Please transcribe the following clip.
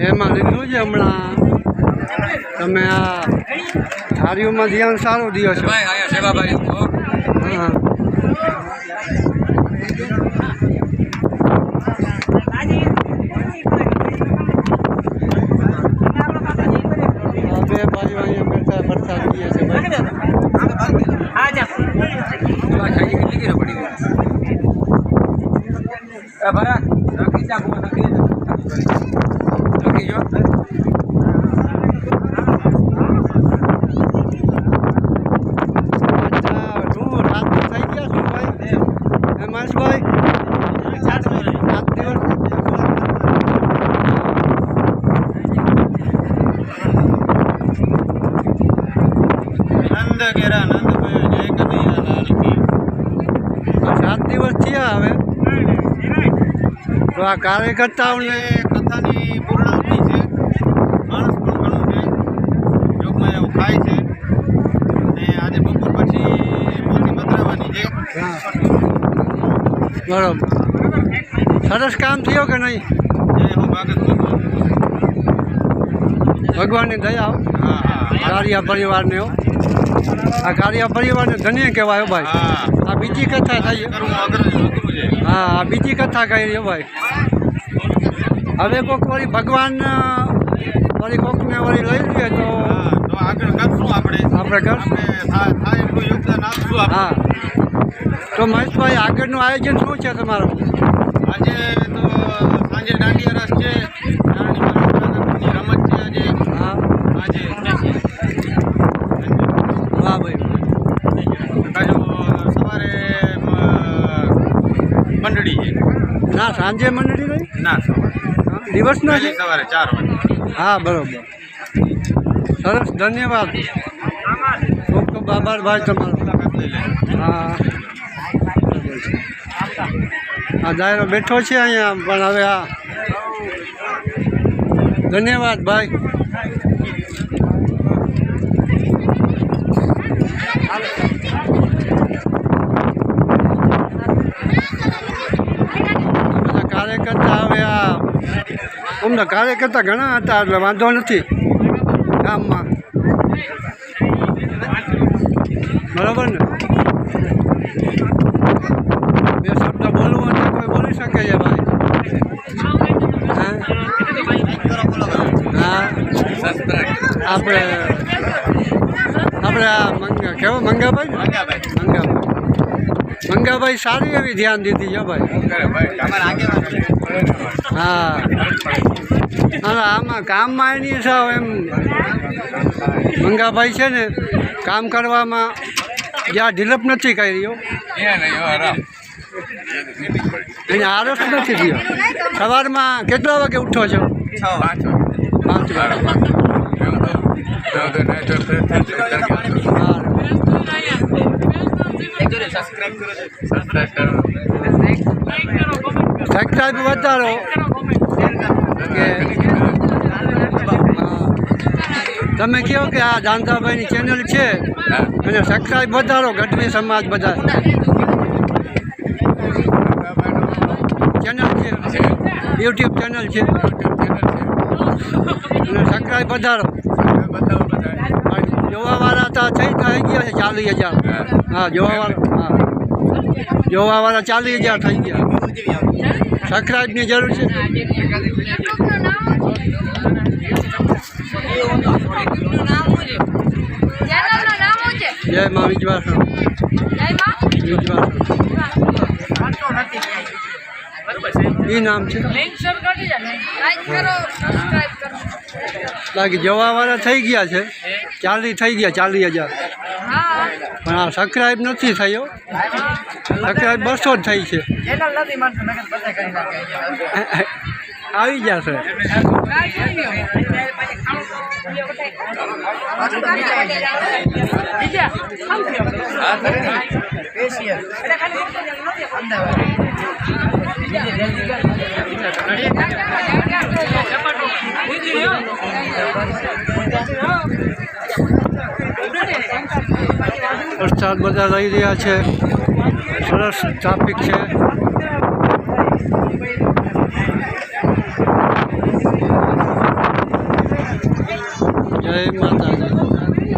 એમાં લીધું છે હમણાં. તમે આ થાળીઓમાં ધ્યાન સારું દો છો હો. હા આ બે ભાઈઓ અહીંયા બેઠા વરસાદ દે છે ભાઈ આ છાજી કેટલી કિલો પડી ગઈ એ ભરા રાખી જા ગો રાખી રાખી જો અચ્છા શું રાત થઈ ગયા શું ભાઈ હેમાંશભાઈ સાત દિવસ નંદ ઘેરા નંદ ભયો જય કનૈયા લાલ કી સાત દિવસ થયા હવે તો આ કાર્યકર્તાઓને કથાની પૂર્ણાવતી છે માણસ પણ ઘણું છે યોગમાં એવું ખાય છે અને આજે બપોર પછી મોતી પધરાવાની છે બરોબર. સરસ કામ થયો કે નહીં? ભગવાનની દયા કારિયા પરિવારને આ કારિયા પરિવારને ધન્ય કહેવાય ભાઈ. હા આ બીજી કથા થઈ હા. આ બીજી કથા કહી ભાઈ. હવે કોક વળી ભગવાન વળી કોકને વળી લઈ લઈએ તો આગળ કરશું આપણે. આપણે કરશું. હા. તો મહેશભાઈ આગળનું આયોજન શું છે તમારું? આજે તો સાંજે દાંડિયા રસ છે રમત છે આજે. હા. આજે. વાહ ભાઈ. બાજુ સવારે મંડળી છે. ના સાંજે મંડળી નહીં ના સવારે. દિવસના છે? સવારે ચાર વાગે. હા બરોબર. સરસ ધન્યવાદ. ખૂબ ખૂબ આભાર ભાઈ તમારો. મુલાકાત લઈ લે હા. આ દાયરો બેઠો છે અહીંયા, પણ હવે આ ધન્યવાદ ભાઈ. કાર્યકર્તા હવે આ, અમને કાર્યકર્તા ઘણા હતા, એટલે વાંધો નથી. ગામમાં. બરાબર ને બે શબ્દ બોલવું હોય તો કોઈ બોલી શકે છે ભાઈ હા હા આપણે આપણે આ મંગા કેવો મંગાભાઈ મંગાભાઈ. મંગાભાઈ. સારી એવી ધ્યાન દીધી છે ભાઈ. હા. આમાં કામમાં એની સાવ એમ મંગાભાઈ છે ને કામ કરવામાં જ્યાં ઢીલપ નથી કરી રહ્યો એને આરસ નથી થયો. સવારમાં કેટલા વાગે ઉઠો છો? પાંચ વાગે. સબસ્ક્રાઈબ વધારો તમે કહો કે આ દાંતાભાઈની ચેનલ છે. અને સબસ્ક્રાઈબ વધારો ગઢવી સમાજ બધા. ચેનલ છે. યુટ્યુબ ચેનલ છે. અને સબસ્ક્રાઈબ વધારો. જોવાવાળા તો થઈ થઈ ગયા છે ચાલીસ હજાર. હા જોવાવાળા હા. જોવાવાળા ચાલીસ હજાર થઈ ગયા. સબસ્ક્રાઈબની જરૂર છે. જય મા જય એ નામ છે? બાકી જોવાવાળા થઈ ગયા છે. ચાલી થઈ ગયા ચાલીસ હજાર પણ આ સબસ્ક્રાઈબ નથી થયો સબસ્ક્રાઈબ બસો જ થઈ છે આવી જશે બીજા પ્રસાદ બધા લઈ રહ્યા છે. સરસ ટ્રાફિક છે. જય માતાજી.